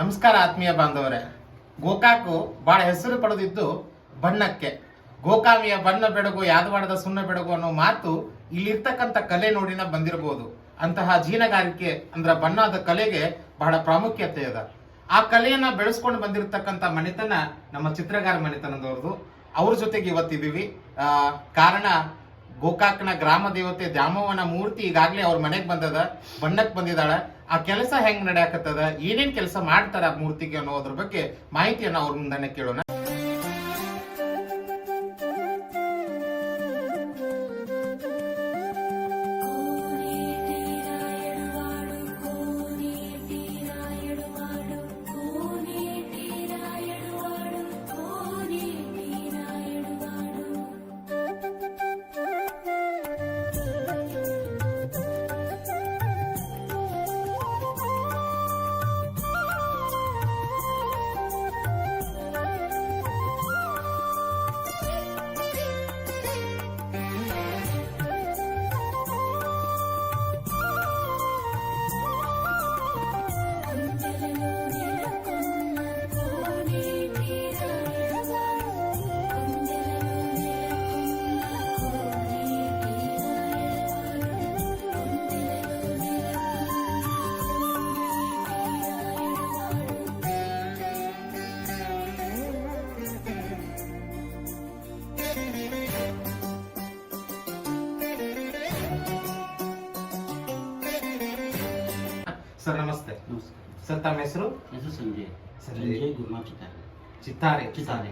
ನಮಸ್ಕಾರ ಆತ್ಮೀಯ ಬಾಂಧವರೇ. ಗೋಕಾಕು ಬಹಳ ಹೆಸರು ಪಡೆದಿದ್ದು ಬಣ್ಣಕ್ಕೆ. ಗೋಕಾಮಿಯ ಬಣ್ಣ ಬೆಡಗು, ಯಾದವಾಡದ ಸುಣ್ಣ ಬೆಡಗು ಅನ್ನೋ ಮಾತು ಇಲ್ಲಿರ್ತಕ್ಕಂಥ ಕಲೆ ನೋಡಿನ ಬಂದಿರಬಹುದು. ಅಂತಹ ಜೀನಗಾರಿಕೆ ಅಂದ್ರ ಬಣ್ಣದ ಕಲೆಗೆ ಬಹಳ ಪ್ರಾಮುಖ್ಯತೆ ಇದೆ ಆ ಕಲೆಯನ್ನ ಬೆಳೆಸ್ಕೊಂಡು ಬಂದಿರತಕ್ಕಂಥ ಮನೆತನ ನಮ್ಮ ಚಿತ್ರಗಾರ ಮನೆತನದವ್ರದ್ದು ಅವ್ರ ಜೊತೆಗೆ ಇವತ್ತಿದ್ದೀವಿ. ಕಾರಣ ಗೋಕಾಕ್ನ ಗ್ರಾಮ ದೇವತೆ ದ್ಯಾಮವ್ವನ ಮೂರ್ತಿ ಈಗಾಗಲೇ ಅವ್ರ ಮನೆಗೆ ಬಂದದ ಬಣ್ಣಕ್ಕೆ ಬಂದಿದ್ದಾಳೆ. ಆ ಕೆಲಸ ಹೆಂಗ್ ನಡೆಯಕತ್ತದ, ಏನೇನ್ ಕೆಲಸ ಮಾಡ್ತಾರ ಆ ಮೂರ್ತಿಗೆ ಅನ್ನೋದ್ರ ಬಗ್ಗೆ ಮಾಹಿತಿಯನ್ನ ಅವ್ರ ಮುಂದನೆ ಕೇಳೋಣ. ಸರ್ ನಮಸ್ತೆ. ನಮಸ್ಕಾರ. ಸರ್ ತಮ್ಮ ಹೆಸರು? ಹೆಸರು ಸಂಜಯ್. ಸರ್ ಸಂಜಯ್ ಗುರುನಾಥ್ ಚಿತ್ತಾರೆ. ಚಿತ್ತಾರೆ. ಚಿತ್ತಾರೆ.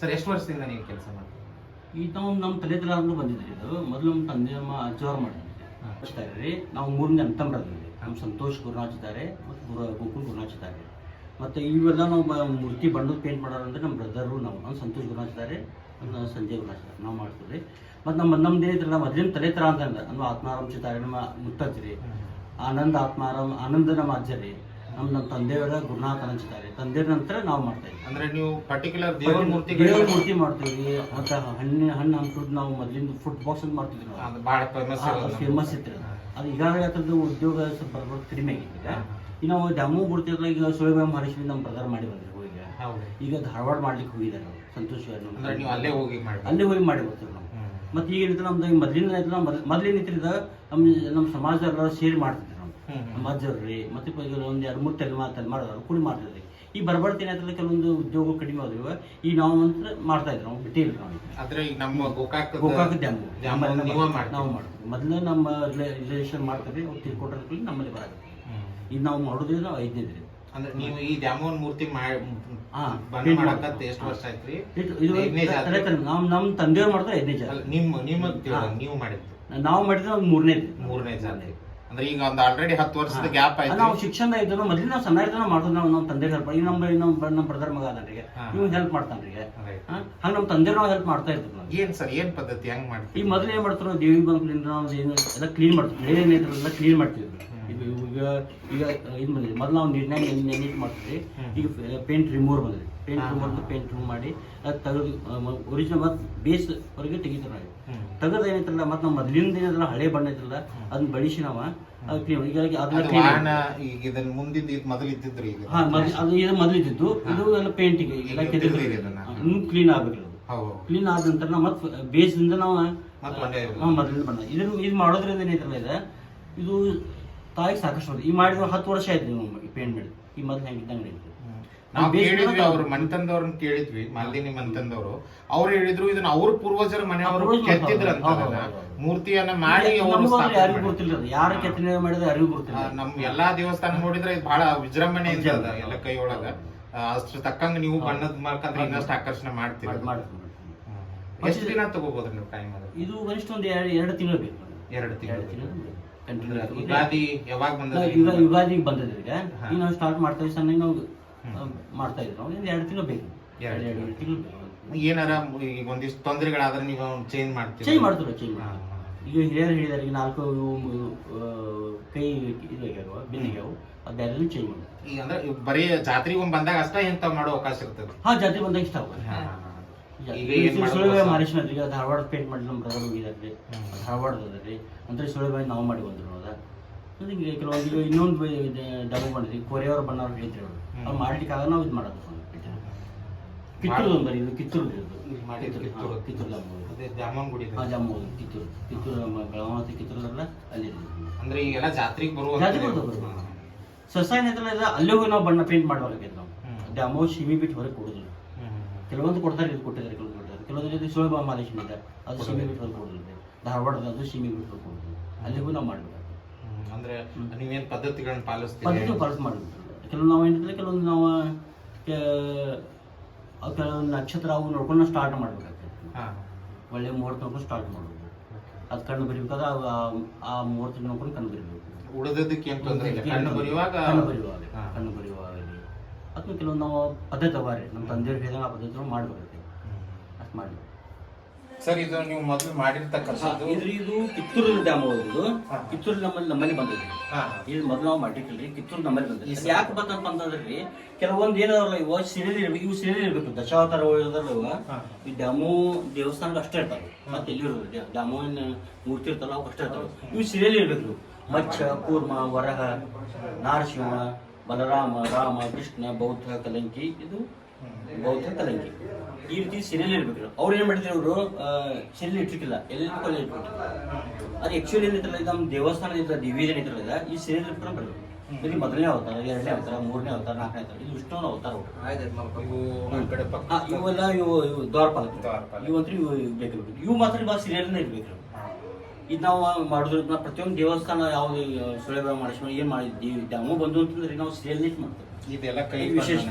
ಸರ್ ಎಷ್ಟು ವರ್ಷದಿಂದ ನೀವು ಕೆಲಸ ಮಾಡ್ತೀರಿ ಈ ನಾವು ನಮ್ಮ ತಲೆ ಬಂದಿದೆ ಬಂದಿದ್ರಿ ಇದು. ಮೊದಲು ನಮ್ಮ ತಂದೆ ನಮ್ಮ ಅಜ್ಜವ್ರು ಮಾಡಿದ್ರಿ ಚಿತ್ತಾರೆ ರೀ. ನಾವು ಮೂರನೇ ಅಂತಂಬ್ರದ್ರಿ ನಮ್ಮ ಸಂತೋಷ್ ಗುರುನಾಥ್ ಚಿತ್ತಾರೆ ಮತ್ತು ಗುರು ಗೋಕುಲ್ ಗುರುನಾಥ್ ಚಿತ್ತಾರೆ. ಮತ್ತು ಇವೆಲ್ಲ ನಾವು ಬ- ಮೂರ್ತಿ ಬಣ್ಣದ ಪೇಂಟ್ ಮಾಡೋರಂದ್ರೆ ನಮ್ಮ ಬ್ರದರು ನಾವು. ನಮ್ಮ ಸಂತೋಷ್ ಗುರುನಾಥ್ ಚಿತ್ತಾರೆ ನಮ್ಮ ಸಂಜಯ್ ಗುರುನಾಥ್ ನಾವು ಮಾಡ್ತೀವಿ ಮತ್ತು ನಮ್ಮ ನಮ್ದು ನಮ್ಮ ಮೊದಲಿನ ತಲೆ ತರ ಅಂತಂದ್ರೆ ನಮ್ಮ ಆತ್ಮಾರಾಮ್ ಚಿತ್ತಾರೆ ನಮ್ಮ ಮುತ್ತಜ್ರಿ ಆನಂದ್ ಆತ್ಮಾರಾಮ್ ಆನಂದ ನಮ್ಮ ಅಜ್ಜರಿ ನಮ್ಮ ನಮ್ಮ ತಂದೆಯವರ ಗುರುನಾಥ ಅನಂಚಿದ್ದಾರೆ ತಂದೆ ನಂತರ ನಾವು ಮಾಡ್ತೇವೆ ಅಂದ್ರೆ ನೀವು ಪರ್ಟಿಕ್ಯುಲರ್ ದೇವರ ಮೂರ್ತಿ ದೇವ್ರ ಮೂರ್ತಿ ಮಾಡ್ತೀವಿ. ಮತ್ತೆ ಹಣ್ಣಿನ ಹಣ್ಣು ಹಂಪುದ್ ನಾವು ಮೊದಲಿಂದ ಫುಡ್ ಬಾಕ್ಸ್ ಅಂತ ಮಾಡ್ತಿದ್ವಿ ನಾವು. ಬಹಳ ಫೇಮಸ್ ಇತ್ತು ಅದು. ಈಗಾಗಲೇ ಅದ್ರದ್ದು ಉದ್ಯೋಗ ಸ್ವಲ್ಪ ಕಡಿಮೆ ಆಗಿದೆ. ಈಗ ಈಗ ನಾವು ಡ್ಯಾಮು ಬಿಡ್ತಿರಲ್ಲ ಈಗ ಸೋಯಬಾಯಿ ಮಹರ್ಷಿ ನಮ್ಮ ಬ್ರದರ್ ಮಾಡಿ ಬಂದ್ರೆ ಈಗ ಈಗ ಧಾರವಾಡ ಮಾಡ್ಲಿಕ್ಕೆ ಹೋಗಿದ್ದಾರೆ ನಾವು ಸಂತೋಷ್ ಅಲ್ಲೇ ಹೋಗಿ ಮಾಡಿ ಅಲ್ಲೇ ಹೋಗಿ ಮಾಡಿ ಬರ್ತೀವಿ ನಾವು ಮತ್ತೆ ಈಗ ಏನೈತೆ ನಮ್ದು ಈಗ ಮೊದಲಿಂದ ಐತೆ ನಾವು ನಮ್ ಇದ ನಮ್ಮ ನಮ್ಮ ಸಮಾಜ ಎಲ್ಲರೂ ಸೇರಿ ಮಾಡ್ತಿದ್ರು ನಾವು ನಮ್ಮ ಅಜ್ಜರ್ರಿ ಮತ್ತೆ ಈಗ ಒಂದು ಎರಡು ಮೂರು ತಲೆಮಾರು ತಲೆಮಾರು ಕೂಡಿ ಮಾಡ್ತಿದ್ರು. ಈ ಬರ್ಬಾರ್ದು ಏನಾಯ್ತದ ಕೆಲವೊಂದು ಉದ್ಯೋಗ ಕಡಿಮೆ ಆದ್ರು ಈ ನಾವು ಅಂತ ಮಾಡ್ತಾ ಇದ್ರು ನಾವು ಬಿಟ್ಟಿಲ್ಲ ನಾವು ಆದ್ರೆ ಈಗ ನಮ್ಮ ಗೋಕಾಕ್ ಗೋಕಾಕ ಡ್ಯಾಮು. ನೀವೇ ಮಾಡ್ತೀವಿ. ಮೊದಲು ನಮ್ಮ ರಿಲೇಷನ್ ಮಾಡ್ತಾರೆ ಅವ್ರು ತಿಳ್ಕೊಟ್ರಿ ನಮ್ಮಲ್ಲಿ ಬರಾಕ ಈಗ ನಾವು ಮಾಡೋದ್ರಿ ನಾವು ಐದನೇದ್ರಿ ಅಂದ್ರೆ ನೀವು ಈ ದ್ಯಾಮೋನ್ ಮೂರ್ತಿ ಮಾಡಿ paint ಮಾಡಕತ್ತ ಎಷ್ಟು ವರ್ಷ ಆಯ್ತ್ರಿ ನಮ್ ನಮ್ ತಂದೆಯವ್ರು ಮಾಡ್ತಾರೆ ಐದನೇ ಜಾತಿ ನಿಮ್ಮ ನಿಮ್ಮ. ನೀವು ಮಾಡಿದ್ದು. ನಾವು ಮಾಡಿದ್ರೆ ಒಂದು ಮೂರನೇ ಮೂರನೇ ಜಾತಿ ಅಂದ್ರೆ ಈಗ ಒಂದು ಆಲ್ರೆಡಿ ಹತ್ತು ವರ್ಷದ ಗ್ಯಾಪ್ ಆಯ್ತು ನಾವು ಶಿಕ್ಷಣ ಇದ್ದು ಮೊದಲು ನಾವು ಸಣ್ಣ ಇದ್ದು ಮಾಡ್ತೀವಿ ನಾವು ನಮ್ಮ ತಂದೆ ಹೆಲ್ಪ್ ಈಗ ನಮ್ಮ ನಮ್ಮ ನಮ್ಮ ಬ್ರದರ್ ಮಗ ಅದನ್ರಿ. ಹಾ. ಇವ್ ಹೆಲ್ಪ್ ಮಾಡ್ತಾನೆ ರೀ ಹಂಗ ನಮ್ಮ ತಂದೆ ನಾವು ಹೆಲ್ಪ್ ಮಾಡ್ತಾ ಇರ್ತೀವಿ ಏನ್ ಸರ್ ಏನ್ ಪದ್ಧತಿ? ಹೆಂಗ್ ಮಾಡ್ತೀವಿ ಈ ಮೊದಲು ಏನ್ ಮಾಡ್ತಾರೆ ದೇವಿ ಬಂಕ್ಲಿಂದ ನಾವು ಏನು ಎಲ್ಲ ಕ್ಲೀನ್ ಮಾಡ್ತೀವಿ. ಬೇರೆ ಏನಿದ್ರಲ್ಲ ಕ್ಲೀನ್ ಮಾಡ್ತೀವಿ. ಇದು ಈಗ ಈಗ ಇದು ಬಂದಿದೆ ಮೊದಲು ನಾವು ನೀರಿನಾಗ ನೆನೆಟ್ ಮಾಡ್ತೀವಿ ಈಗ ಪೇಂಟ್ ರಿಮೂವರ್ ಬಂದಿದೆ ಪೇಂಟ್ ರಿಮೂವರ್ ಪೇಂಟ್ ರಿಮೂವ್ ಮಾಡಿ ಅದು ತೆಗೆದು ಒರಿಜಿನಲ್ ಮತ್ತು ಬೇಸ್ ವರೆಗೆ ತೆಗಿತಾರೆ ನಾವು. ತೆಗೆದು ಏನೈತಲ್ಲ ಮತ್ತು ನಮ್ಮ ಮೊದಲಿಂದ ಏನೈತಲ್ಲ ಹಳೆ ಬಣ್ಣ ಐತಲ್ಲ ಅದನ್ನ ಬಳಸಿ ನಾವು ಅದು ಕ್ಲೀನ್ ಈಗ ಅದನ್ನ ಅದು ಕ್ಲೀನ್ ಈಗ ಇದನ್ನ ಮುಂದಿದ್ದು ಇದು ಮೊದಲು ಇದ್ದಿದ್ರಿ ಈಗ. ಹಾಂ ಮೊದ್ಲು ಅದು ಇದು ಮೊದಲು ಇದ್ದಿದ್ದು. ಇದು ಎಲ್ಲ ಪೇಂಟಿಂಗ್ ಎಲ್ಲ. ಇನ್ನು ಕ್ಲೀನ್ ಆಗಬೇಕು ಹೌದು ಕ್ಲೀನ್ ಆದ ನಂತರ ನಾವು ಮತ್ತೆ ಬೇಸಿಂದ ನಾವು ಮೊದಲಿಂದ ಬಣ್ಣ. ಇದನ್ನ ಇದು ಮಾಡೋದ್ರಿಂದ ಏನೈತಲ್ಲ ಇದು ಇದು ತಾಯಿಗೆ ಸಾಕಷ್ಟು. ಈ ಮಾಡಿದ್ರು ಹತ್ತು ವರ್ಷ ಆಯ್ತು ನೀವು ಪೇಂಟ್ ಮಾಡಿ ಈ ಮೊದಲು ಹೆಂಗಿದ್ದಂಗೆ ಐತಿ ನಾವು ಕೇಳಿದ್ವಿ ಅವ್ರು ಮನೆತಂದವ್ರನ್ನ ಕೇಳಿದ್ವಿ ಮಾಲ್ದಿನಿ ಮನೆತಂದವರು ಅವ್ರು ಹೇಳಿದ್ರು ಇದನ್ನ ಅವ್ರ ಪೂರ್ವಜರ ಮನೆಯವರು ಕೆತ್ತಿದ್ರ ಕೆತ್ತಿದ್ರಂತ. ಮೂರ್ತಿಯನ್ನ ಮಾಡಿ ಯಾರಿಗೂ ಗೊತ್ತಿಲ್ಲ. ಯಾರ ಕೆತ್ತನೆ ಮಾಡಿದ್ರೆ ಯಾರಿಗೂ ಗೊತ್ತಿಲ್ಲ. ನಮ್ ಎಲ್ಲಾ ದೇವಸ್ಥಾನ ನೋಡಿದ್ರೆ ಇದು ಬಹಳ ವಿಜೃಂಭಣೆ ಅದ ಎಲ್ಲಾ ಕೈ ಒಳಗ ಅಷ್ಟ್ರ ತಕ್ಕಂಗ ನೀವು ಬಣ್ಣದ ಮಾರ್ಕಂದ್ರೆ ಇನ್ನಷ್ಟು ಆಕರ್ಷಣೆ ಮಾಡ್ತೀರಿ. ಎಷ್ಟು ದಿನ ತಗೋಬಹುದು ನೀವು ಟೈಮ್ ಇದು ಗರಿಷ್ಠ ಒಂದು ಎರಡು ತಿಂಗಳು ಬೇಕು. ಎರಡು ತಿಂಗಳು ಕಂಟಿನ್ಯೂ ಯುಗಾದಿ ಯಾವಾಗ ಬಂದದ ಈಗ ಯುಗಾದಿಗೆ ಬಂದಿದೆ ಈಗ. ಹಾ. ಈಗ ನಾವು ಸ್ಟಾರ್ಟ್ ಮಾಡ್ತಾ ಇದ್ದೀವಿ ಸಣ್ಣ ನಾವು ಮಾಡ್ತಾ ಇದ್ರು ನಾವು ಎರಡು ತಿಂಗಳು ಬೇಕು. ಎರಡು ತಿಂಗಳು. ಬೇಕು. ಏನಾರ ಈಗ ಒಂದಿಷ್ಟು ತೊಂದರೆಗಳಾದ್ರೆ ನೀವು ಚೇಂಜ್ ಚೇಂಜ್ ಮಾಡ್ತೀವಿ ಚೇಂಜ್ ಮಾಡ್ತೀವಿ. ಈಗ ಹಿರಿಯರು ಹೇಳಿದಾರೆ ಈಗ ನಾಲ್ಕು ಕೈ ಇದಾಗ್ಯಾವ ಬೆನ್ನಿಗ್ಯಾವ ಅದೆಲ್ಲ ಚೇಂಜ್ ಮಾಡಿ ಈಗ ಅಂದ್ರೆ ಬರೀ ಜಾತ್ರೆಗೆ ಬಂದಾಗ ಅಷ್ಟೇ ಮಾಡೋ ಅವಕಾಶ ಇರ್ತದೆ. ಹಾ ಜಾತ್ರೆ ಬಂದಾಗ ಇಷ್ಟ ಆಗುತ್ತೆ. ಈಗ ಏನ್ ಧಾರವಾಡ ಪೇಂಟ್ ಮಾಡಿ ನಮ್ಮ ಬ್ರದರ್ ಅಂದ್ರೆ ಸುಳಿಬಾಯಿ ನಾವು ಮಾಡಿ ಬಂದ್ರು ಅದ ಈಗ ಕೆಲವೊಂದು ಇನ್ನೊಂದು ಡಬ್ಬು ಮಾಡಿದ್ರಿ ಕೊರೆಯವ್ರ ಬಣ್ಣ ಹೇಳ್ತೀವಿ ಅವರು ಅವ್ರು ಮಾಡ್ಲಿಕ್ಕೆ ಆಗ ನಾವು ಇದು ಮಾಡೋದು ಕಿತ್ತೂರು ಒಂದು ಬರೀ ಇದು ಕಿತ್ತೂರು ಇದು. ಇಲ್ಲಿ ಮಾಡಿದ್ದು ಕಿತ್ತೂರು. ಕಿತ್ತೂರು. ಜಾಮೂನ್ ಅದೇ ಗುಡಿ ಹಾಂ ಜಾಮೂನ್ ಕಿತ್ತೂರು. ಕಿತ್ತೂರು ನಮ್ಮ ಬೆಳಗಾವಿ ಕಿತ್ತೂರಲ್ಲ ಅಲ್ಲಿ ಅಂದ್ರೆ ಈಗೆಲ್ಲ ಜಾತ್ರೆಗೆ ಬರುವ ಅಲ್ಲೇ ಹೋಗಿ ನಾವು ಬಣ್ಣ ಪೇಂಟ್ ಮಾಡ್ಬೇಕಾಗಿತ್ತು ನಾವು. ಡ್ಯಾಮೋ ಶಿಮಿ ಬಿಟ್ಟು ಹೊರಗೆ ಕೊಡೋದಿಲ್ಲ. ಕೆಲವೊಂದು ಕೊಡ್ತಾರೆ ಇದು ಕೊಟ್ಟಿದ್ದಾರೆ ಕೆಲವೊಂದು ಕೊಡ್ತಾರೆ. ಕೆಲವೊಂದು ಜೊತೆ ಸುಲಭ ಮಾಲೇಶ್ವರ ಇದೆ. ಅದು ಸೀಮೆ ಬಿಟ್ಟು ಕೊಡೋದಿಲ್ಲ. ಧಾರವಾಡದ ಅದು ಸೀಮೆ ಬಿಟ್ಟು ಅಲ್ಲಿಗೂ ನಾವು ಮಾಡಬೇಕು ಅಂದ್ರೆ ನೀವೇನ್ ಪದ್ಧತಿಗಳನ್ನ ಪಾಲಿಸ್ತೀವಿ ಪದ್ಧತಿ ಪಾಲಿಸ್ ಮಾಡಬೇಕು ಕೆಲವೊಂದು ನಾವು ಏನಿದ್ರೆ ಕೆಲವೊಂದು ನಾವು ಕೆಲವೊಂದು ನಕ್ಷತ್ರ ಅವು ನೋಡ್ಕೊಂಡು ಸ್ಟಾರ್ಟ್ ಮಾಡಬೇಕಾಗ್ತದೆ. ಒಳ್ಳೆ ಮುಹೂರ್ತ ನೋಡ್ಕೊಂಡು ಸ್ಟಾರ್ಟ್ ಮಾಡಬೇಕು ಅದು ಕಣ್ಣು ಬರಿಬೇಕಾದ್ರೆ ಆ- ಮುಹೂರ್ತ ನೋಡ್ಕೊಂಡು ಕಣ್ಣು ಬರಿಬೇಕು. ಉಳಿದದಕ್ಕೆ ಏನು ತೊಂದ್ರೆ ಇಲ್ಲ? ಕಣ್ಣು ಬರೆಯುವಾಗ ಕಣ್ಣು ಬರೆಯುವಾಗ. ಕಣ್ಣು ಬರೆಯುವಾಗಲಿ ಕೆಲವೊಂದು ನಾವು ಪದ್ಧತಿ ಅವ ರೀ. ನಮ್ಮ ತಂದೆಯವ್ರು ಹೇಳಿದಂಗೆ ಆ ಪದ್ಧತಿ ಮಾಡ್ಬೇಕು ಅಷ್ಟು ಮಾಡಿ ಸರ್ ಇದು ನೀವು ಮೊದಲು ಮಾಡಿರ್ತಕ್ಕಂಥದ್ದು? ಇದ್ರ ಇದು ಕಿತ್ತೂರು ಡ್ಯಾಮ್ ಇದು. ಕಿತ್ತೂರು ನಮ್ಮಲ್ಲಿ ನಮ್ಮಲ್ಲಿ ಬಂದಿದೆ. ಇದು ಮೊದಲು ನಾವು ಮಾಡಿರ್ಕಿಲ್ರಿ ಕಿತ್ತೂರು ನಮ್ಮಲ್ಲಿ ಬಂದಿದೆ ಯಾಕೆ ಬಂತಪ್ಪ ಅಂತಂದ್ರೆ ಕೆಲವೊಂದು ಏನಾರಲ್ಲ ಇವಾಗ ಸಿರಿಯಲ್ ಇರ್ಬೇಕು ಇವು ಸಿರಿಯಲ್ ಇರ್ಬೇಕು. ದಶಾವತಾರ ಇವ ಈ ಡ್ಯಾಮು ದೇವಸ್ಥಾನಕ್ಕೆ ಅಷ್ಟೇ ಇರ್ತಾವೆ. ಮತ್ತೆ ಎಲ್ಲಿ ಇರೋದು ಡ್ಯಾಮು ಮೂರ್ತಿ ಇರ್ತಾವಲ್ಲ ಅವು ಅಷ್ಟೇ ಇರ್ತಾವೆ. ಇವು ಸಿರಿಯಲ್ ಇರ್ಬೇಕು. ಇವು. ಮಚ್ಚ ಕೂರ್ಮ ವರಹ ನಾರಸಿಂಹ ಬಲರಾಮ ರಾಮ ಕೃಷ್ಣ ಬೌದ್ಧ ಕಲಂಕಿ ಇದು ಬೌದ್ಧ ಕಲಂಕಿ. ಈ ರೀತಿ ಸಿರಿಯಲ್ ಇರ್ಬೇಕು. ಅವ್ರು ಏನ್ ಮಾಡಿದ್ರು ಅವರು ಸಿರಿಯಲ್ ಇಟ್ಟಿರ್ಲಿಲ್ಲ. ಎಲ್ಲಿ ಕಲೆ ಇಟ್ಬಿಟ್ಟಿಲ್ಲ ಅದು ಆಕ್ಚುಲಿ ಏನಿದ್ರಲ್ಲ ಇದು ನಮ್ಮ ದೇವಸ್ಥಾನದಿಂದ ದೇವಿ ಇದ್ರಲ್ಲ ಈ ಸಿರಿಯಲ್ ಇಟ್ಕೊಂಡು ಬರ್ಬೇಕು ಇಲ್ಲಿ ಮೊದಲನೇ ಅವತಾರ ಎರಡನೇ ಅವತಾರ ಮೂರನೇ ಅವತಾರ ನಾಲ್ಕನೇ ಅವತಾರ ಇದು ವಿಷ್ಣುವನ ಅವತಾರ ಇವೆಲ್ಲ ಇವು ಇವು ದ್ವಾರಪಾಲ ದ್ವಾರಪಾಲ. ಇವಂತ್ರ ಇವು ಬೇಕು ಇವು ಮಾತ್ರ ಬಾ ಸೀರಿಯಲ್ನ ಇರ್ಬೇಕು. ಇದು ನಾವು ಮಾಡೋದ್ರಿಂದ ಪ್ರತಿಯೊಂದು ದೇವಸ್ಥಾನ ಯಾವ್ದು ಸುಳೆಬ ಮಾಡಿಸ್ಕೊಂಡು ಏನ್ ಮಾಡಿದ್ವಿ ಡ್ಯಾಮು ಬಂದು ಅಂತಂದ್ರೆ ನಾವು ಸೀರಿಯಲ್ ಮಾಡ್ತೀವಿ. ಇದೆಲ್ಲ ಕೈ ವಿಶೇಷ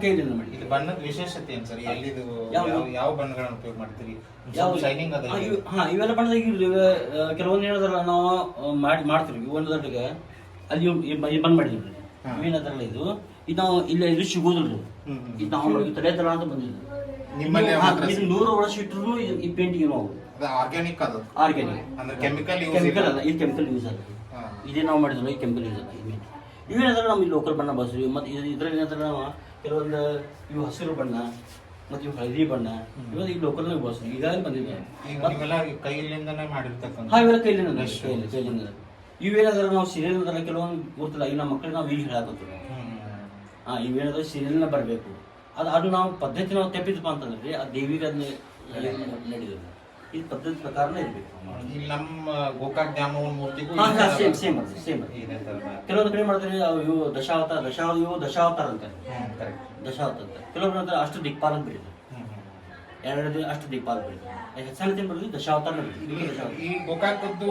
ಕೈಲಿಂದ ಮಾಡಿ ಇದು ಬಣ್ಣದ ವಿಶೇಷತೆ ಏನು ಸರ್? ಯಾವ್ದು? ಯಾವ ಬಣ್ಣಗಳನ್ನ ಉಪಯೋಗ ಮಾಡ್ತೀರಿ? ಯಾವ ಶೈನಿಂಗ್ ಅದ ಹಾ, ಇವು- ಹಾ ಇವೆಲ್ಲ ಬಣ್ಣದಾಗ ಕೆಲವೊಂದು ಏನದಲ್ಲ ನಾವು ಮಾಡಿ ಮಾಡ್ತೀವಿ. ಇವೊಂದಕ್ಕೆ ಅಲ್ಲಿ ಇವ್- ಇವ್ ಬಂದ್- ಮಾಡಿದ್ವಿ. ಇವೇನದಲ್ಲ ಇದು. ಇದು ನಾವು ಇಲ್ಲಿ ಇದು ಸಿಗೋದಿಲ್ಲ. ಇದು ನಾವು ತಲೆದರ ಅಂತ ಬಂದಿದ್ದು ನಿಮ್ಮಲ್ಲಿ ಮಾತ್ರ ಇದು ನೂರು ವರ್ಷ ಇಟ್ಟರು ಈ ಪೇಂಟಿಂಗ್ ನಾವು. ಆರ್ಗ್ಯಾನಿಕ್ ಅದು. ಆರ್ಗ್ಯಾನಿಕ್ ಅಂದ್ರೆ ಕೆಮಿಕಲ್ ಯೂಸ್ ಕೆಮಿಕಲ್ ಅಲ್ಲ ಇದು ಕೆಮಿಕಲ್ ಯೂಸ್ ಅಲ್ಲ ಹಾ. ಇದೇ ನಾವು ಮಾಡಿದ್ರು ಈ ಕೆಮಿಕಲ್ ಯೂಸ್ ಅಲ್ಲ ಇವೇನಾದ್ರೆ ನಮ್ಮ ಲೋಕಲ್ ಬಣ್ಣ ಬಳಸ್ತೀವಿ ಮತ್ತು ಇದರಲ್ಲಿ ಏನಂದ್ರೆ ನಾವು ಕೆಲವೊಂದು ಇವು ಹಸಿರು ಬಣ್ಣ ಮತ್ತು ಇವು ಹಳದಿ ಬಣ್ಣ ಇವತ್ತು ಈ ಲೋಕಲ್ ಬಳಸ್ತೀವಿ ಈಗಾಗಲೇ ಬಂದಿದೆ. ಈಗ ನೀವೆಲ್ಲ ಕೈಲಿಂದನೇ ಮಾಡಿರ್ತಕ್ಕಂಥ ಹಾಂ ಇವೆಲ್ಲ ಕೈಲಿಂದ ಕೈಲಿ ಕೈಲಿಂದ ಇವೇನಾದ್ರೆ ನಾವು ಸೀರಿಯಲ್ ಅಂದ್ರೆ ಕೆಲವೊಂದು ಗೊತ್ತಿಲ್ಲ ಈಗ ನಮ್ಮ ಮಕ್ಕಳಿಗೆ ನಾವು ಈಗ ಹೇಳಾಕತ್ತೀವಿ ಹಾ ಇವೇನಾದ್ರೆ ಸೀರಿಯಲ್ನ ಬರಬೇಕು. ಅದು ಅದು ನಾವು ಪದ್ಧತಿ ನಾವು ತಪ್ಪಿದ್ಪ ಅಂತಂದ್ರೆ ಆ ದೇವಿಗೆ ಅದನ್ನ ನಡೆಯೋದು ಈ ಪದ್ಧತಿ ಪ್ರಕಾರನೇ ಇರಬೇಕು ಇಲ್ಲಿ ನಮ್ಮ ಗೋಕಾಕ್ ದ್ಯಾಮವ್ವನ ಮೂರ್ತಿಗೂ ಸೇಮ್ ಸೇಮ್ ಸೇಮ್ ಇದೆ ತರ ಕೆಲವೊಂದು ಕಡೆ ಮಾಡ್ತಾರೆ ಇವು ದಶಾವತಾರ ದಶಾವ ಇವು ದಶಾವತಾರ ಅಂತಾರೆ. ದಶಾವತಾರ ಅಂತ. ಕೆಲವೊಬ್ರು ಅಂತಾರೆ ಅಷ್ಟು ದಿಕ್ಪಾಲ ಅಂತ ಬರೀತಾರೆ ಹ್ಮ್, ಹ್ಮ್. ಎರಡು ದಿನ ಅಷ್ಟು ದಿಕ್ಪಾಲ ಬರೀತಾರೆ ಹೆಚ್ಚಾನ ಬರೋದು ದಶಾವತಾರ ಈ ಗೋಕಾಕದ್ದು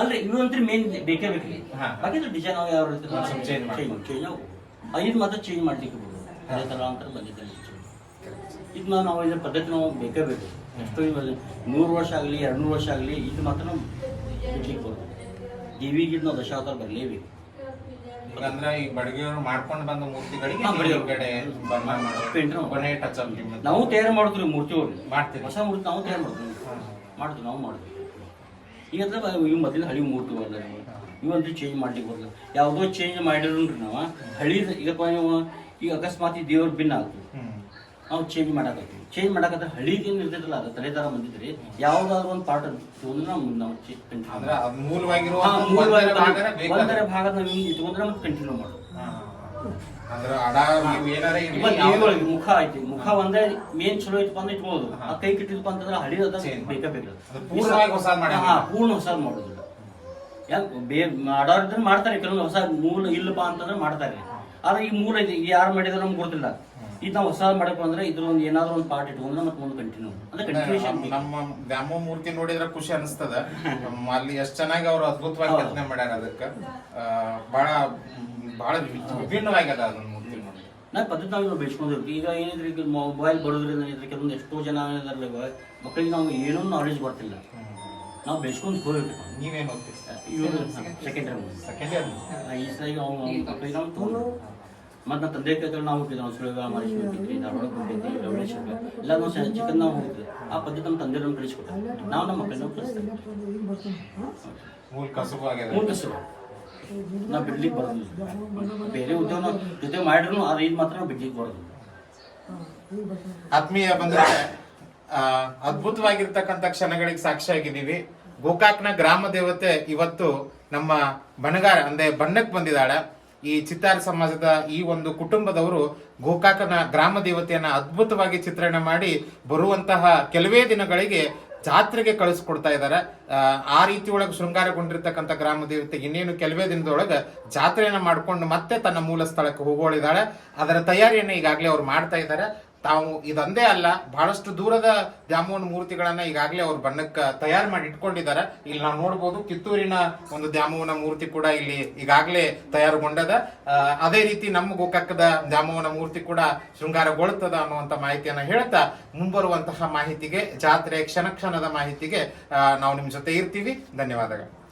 ಅಲ್ರಿ ಇವು ಮೇನ್ ಬೇಕೇ ಬೇಕು ಹಾ. ಬಾಕಿ ಡಿಸೈನ್ ನಾವು ಯಾವ. ಚೇಂಜ್ ಅವು. ಮಾತ್ರ ಚೇಂಜ್ ಮಾಡ್ಲಿಕ್ಕೆ ಬಿಡೋದು ಅದೇ ತರ ಅಂತ ಬಂದಿದ್ದೆ ಇದು ನಾವು ಇದ್ರ ಪದ್ಧತಿ ನಾವು ಬೇಕೇ ಬೇಕು ಎಷ್ಟೋ ನೂರು ವರ್ಷ ಆಗಲಿ ಎರಡು ನೂರು ವರ್ಷ ಆಗಲಿ ಇದು ಮಾತ್ರ ನಾವು ಬಿಡ್ಲಿಕ್ಕೆ ಬರೋದು ದೇವಿಗೆ ನಾವು ದಶಾವತಾರ ಬರಲೇಬೇಕು. ಅಂದ್ರೆ ಈ ಬಡಗಿಯವರು ಮಾಡ್ಕೊಂಡು ಬಂದ ಮೂರ್ತಿಗಳಿಗೆ ಹಾ, ಬಡಿಗೆ. ಈ ಕಡೆ Paint ಮಾಡೋದು ನಾವು- ಕೊನೆ ಟಚ್ ಅಪ್ ನಾವು ತಯಾರು ಮಾಡಿದ್ರಿ ಮೂರ್ತಿ ಹೋಗಿ ಮಾಡ್ತೀರಿ ಹೊಸ ಮೂರ್ತಿ ನಾವು ತಯಾರು ಮಾಡ್ತೀವಿ ಮಾಡ್ತೀವಿ ನಾವು ಮಾಡ್ತೀವಿ ಈಗ ಅಂದ್ರೆ ಇವು ಮೊದಲಿನ ಹಳಿ ಮೂರ್ತಿ ಬರಲ್ಲ ಇವಂತೂ ಚೇಂಜ್ ಮಾಡ್ಲಿಕ್ಕೆ ಬರಲ್ಲ ಯಾವುದೋ ಚೇಂಜ್ ಮಾಡಿದ್ರು ನಾವು. ಹಳಿ ಈಗಪ್ಪ ನೀವು ಈಗ ಅಕಸ್ಮಾತ್ ಈ ದೇವ್ರ ಭಿನ್ನ ಆಗ್ತದೆ ಹ್ಮ್. ನಾವು ಚೇಂಜ್ ಮಾಡಾಕತ್ತೀವಿ. ಚೇಂಜ್ ಮಾಡಾಕತ್ತಾರೆ ಹಳಿದೇನು ಇರ್ತಿರಲ್ಲ ಅದು ತಲೆ ತರ ಬಂದಿದ್ರಿ ಯಾವ್ದಾದ್ರು ಒಂದು ಪಾರ್ಟ್ ತಗೊಂಡ್ರೆ ನಾವು ಮೂಲವಾಗಿರುವ ಒಂದರ ಭಾಗ ನಾವು ಹಿಂಗೆ ಇಟ್ಕೊಂಡ್ರೆ ಮತ್ತೆ ಕಂಟಿನ್ಯೂ ದೇವಿಯೊಳಗೆ ಮುಖ ಐತಿ ಮುಖ ಒಂದೇ ಮೇನ್ ಚಲೋ ಐತಿ ಅಂದ್ರೆ ಇಟ್ಬೋದು. ಆ ಕೈ ಕಿಟ್ಟಿದ್ಪ ಅಂತಂದ್ರೆ ಹಳಿ ಅದ Change ಬೇಕೇ ಬೇಕು. ಅದು ಪೂರ್ಣವಾಗಿ ಹೊಸಾದ್ ಮಾಡಂಗಿಲ್ಲ. ಪೂರ್ಣ ಹೊಸಾದ್ ಮಾಡೋದಿಲ್ಲ. ಯಾಕೆ ಬೇ ಮಾಡೋರಿದ್ರೆ ಮಾಡ್ತಾರೆ ಕೆಲವೊಂದು ಹೊಸ ಮೂಲ ಇಲ್ಲಪ್ಪ ಅಂತಂದ್ರೆ ಮಾಡ್ತಾರೆ. ಆದ್ರೆ ಈ ಮೂರ್ ಐತಿ ಯಾರು ಮಾಡಿದ್ರೆ ನಮ್ಗೆ ಗೊತ್ತಿಲ್ಲ. ಇದು ನಾವು ಹೊಸ ಮಾಡಬೇಕು ಅಂದ್ರೆ ಇದ್ರ ಒಂದು ಏನಾದ್ರು ಒಂದು ಪಾರ್ಟ್ ಇಟ್ಕೊಂಡ್ರೆ ಮತ್ತೆ ಮುಂದೆ ಕಂಟಿನ್ಯೂ ಅಂದ್ರೆ ಕಂಟಿನ್ಯೂಷನ್ ನಮ್ಮ- ನಮ್ಮ ಮೂರ್ತಿ ನೋಡಿದ್ರೆ ಖುಷಿ ಅನಿಸ್ತದ. ಅಲ್ಲಿ ಎಷ್ಟ್ ಚೆನ್ನಾಗಿ ಅವ್ರು ಅದ್ಭುತವಾಗಿ. ಕೆತ್ತನೆ ಮಾಡ್ಯಾರ ಅದಕ್ಕ. ಬಹಳ ಬಹಳ ವಿಭಿನ್ನವಾಗ್ಯದ ಅದನ್ನ ಮೂರ್ತಿ ನೋಡಿ ನಾ ಪದ್ಧತಿ ನಾವು ಬೆಳೆಸ್ಕೊಂಡಿರ್ತೀವಿ. ಈಗ ಏನಿದ್ರೆ ಮೊಬೈಲ್ ಬರೋದ್ರಿಂದ ಏನಿದ್ರೆ ಕೆಲವೊಂದು ಎಷ್ಟೋ ಜನ ಇವಾಗ. ಮಕ್ಕಳಿಗೆ ನಾವು ಏನೂ ನಾಲೆಜ್ ಬರ್ತಿಲ್ಲ. ನಾವು ಬೆಳೆಸ್ಕೊಂಡು ಹೋಗ್ಬೇಕು ನೀವೇನ್ ಇವರು ಸೆಕೆಂಡ್ ಸೆಕೆಂಡ್ ಇಯರ್ ಈ ಸಲ ಅವ್ನು ಮಕ್ಕಳಿಗೆ ನಾವು ತಗೊಂಡು ಮತ್ತು ನಮ್ಮ ತಂದೆ ಕೈಗಳು ನಾವು ಹೋಗ್ತಿದ್ವಿ ನಾವು ಸುಳ್ಳು ಮರಿಸಿ ಹೋಗ್ತಿದ್ವಿ ಧಾರವಾಡ ಹೋಗ್ತಿದ್ವಿ ಲವಳೇಶ್ವರ ಎಲ್ಲ ನಾವು ಸಣ್ಣ ಚಿಕ್ಕನ್ ನಾವು ಹೋಗ್ತಿದ್ವಿ ಆ ಪದ್ಧತಿ ನಮ್ಮ ತಂದೆ ನಮ್ಮ ನಾವು ನಮ್ಮ ಮಕ್ಕಳನ್ನ ಕಳಿಸ್ತೇವೆ ಮೂಲ ಕಸುಬು ಆಗ್ಯದ ಮೂಲ ಕಸಬು. ನಾವು ಬಿಡ್ಲಿಕ್ಕೆ ಬರೋದು. ಬೇರೆ ಉದ್ಯೋಗ ಜೊತೆ ಮಾಡಿದ್ರು ಅದು ಇದು ಮಾತ್ರ ನಾವು ಬಿಡ್ಲಿಕ್ಕೆ ಬರೋದು. ಆತ್ಮೀಯ ಬಂದ್ರೆ ಆ, ಅದ್ಭುತವಾಗಿರ್ತಕ್ಕಂಥ ಕ್ಷಣಗಳಿಗೆ ಸಾಕ್ಷಿಯಾಗಿದ್ದೀವಿ. ಗೋಕಾಕ್ನ ಗ್ರಾಮ ದೇವತೆ ಇವತ್ತು ನಮ್ಮ ಬಣಗಾರ ಅಂದ್ರೆ ಬಣ್ಣಕ್ಕೆ ಬಂದಿದ್ದಾಳೆ. ಈ ಚಿತ್ತಾರ ಸಮಾಜದ ಈ ಒಂದು ಕುಟುಂಬದವರು ಗೋಕಾಕನ ಗ್ರಾಮ ದೇವತೆಯನ್ನ ಅದ್ಭುತವಾಗಿ ಚಿತ್ರಣ ಮಾಡಿ ಬರುವಂತಹ ಕೆಲವೇ ದಿನಗಳಿಗೆ ಜಾತ್ರೆಗೆ ಕಳಿಸ್ಕೊಡ್ತಾ ಇದ್ದಾರೆ. ಆ, ರೀತಿ ಒಳಗೆ ಶೃಂಗಾರಗೊಂಡಿರ್ತಕ್ಕಂಥ ಗ್ರಾಮ ದೇವತೆ ಇನ್ನೇನು ಕೆಲವೇ ದಿನದೊಳಗೆ ಜಾತ್ರೆಯನ್ನ ಮಾಡ್ಕೊಂಡು ಮತ್ತೆ ತನ್ನ ಮೂಲ ಸ್ಥಳಕ್ಕೆ ಹೋಗೋಳಿದಾಳೆ ಅದರ ತಯಾರಿಯನ್ನು ಈಗಾಗಲೇ ಅವ್ರು ಮಾಡ್ತಾ ಇದ್ದಾರೆ. ತಾವು ಇದೊಂದೇ ಅಲ್ಲ, ಬಹಳಷ್ಟು ದೂರದ ದ್ಯಾಮೋಹನ ಮೂರ್ತಿಗಳನ್ನ ಈಗಾಗಲೇ ಅವ್ರು ಬಣ್ಣಕ್ಕೆ ತಯಾರು ಮಾಡಿ ಇಟ್ಕೊಂಡಿದ್ದಾರೆ. ಇಲ್ಲಿ ನಾವು ನೋಡ್ಬೋದು ಕಿತ್ತೂರಿನ ಒಂದು ದ್ಯಾಮೋಹನ ಮೂರ್ತಿ ಕೂಡ ಇಲ್ಲಿ ಈಗಾಗಲೇ ತಯಾರುಗೊಂಡದ. ಅದೇ ರೀತಿ ನಮ್ಮ ಗೋಕಾಕದ ದ್ಯಾಮವ್ವನ ಮೂರ್ತಿ ಕೂಡ ಶೃಂಗಾರಗೊಳ್ತದ ಅನ್ನುವಂತ ಮಾಹಿತಿಯನ್ನ ಹೇಳ್ತಾ ಮುಂಬರುವಂತಹ ಮಾಹಿತಿಗೆ ಜಾತ್ರೆ ಕ್ಷಣ ಕ್ಷಣದ ಮಾಹಿತಿಗೆ ನಾವು ನಿಮ್ಮ ಜೊತೆ ಇರ್ತೀವಿ. ಧನ್ಯವಾದಗಳು.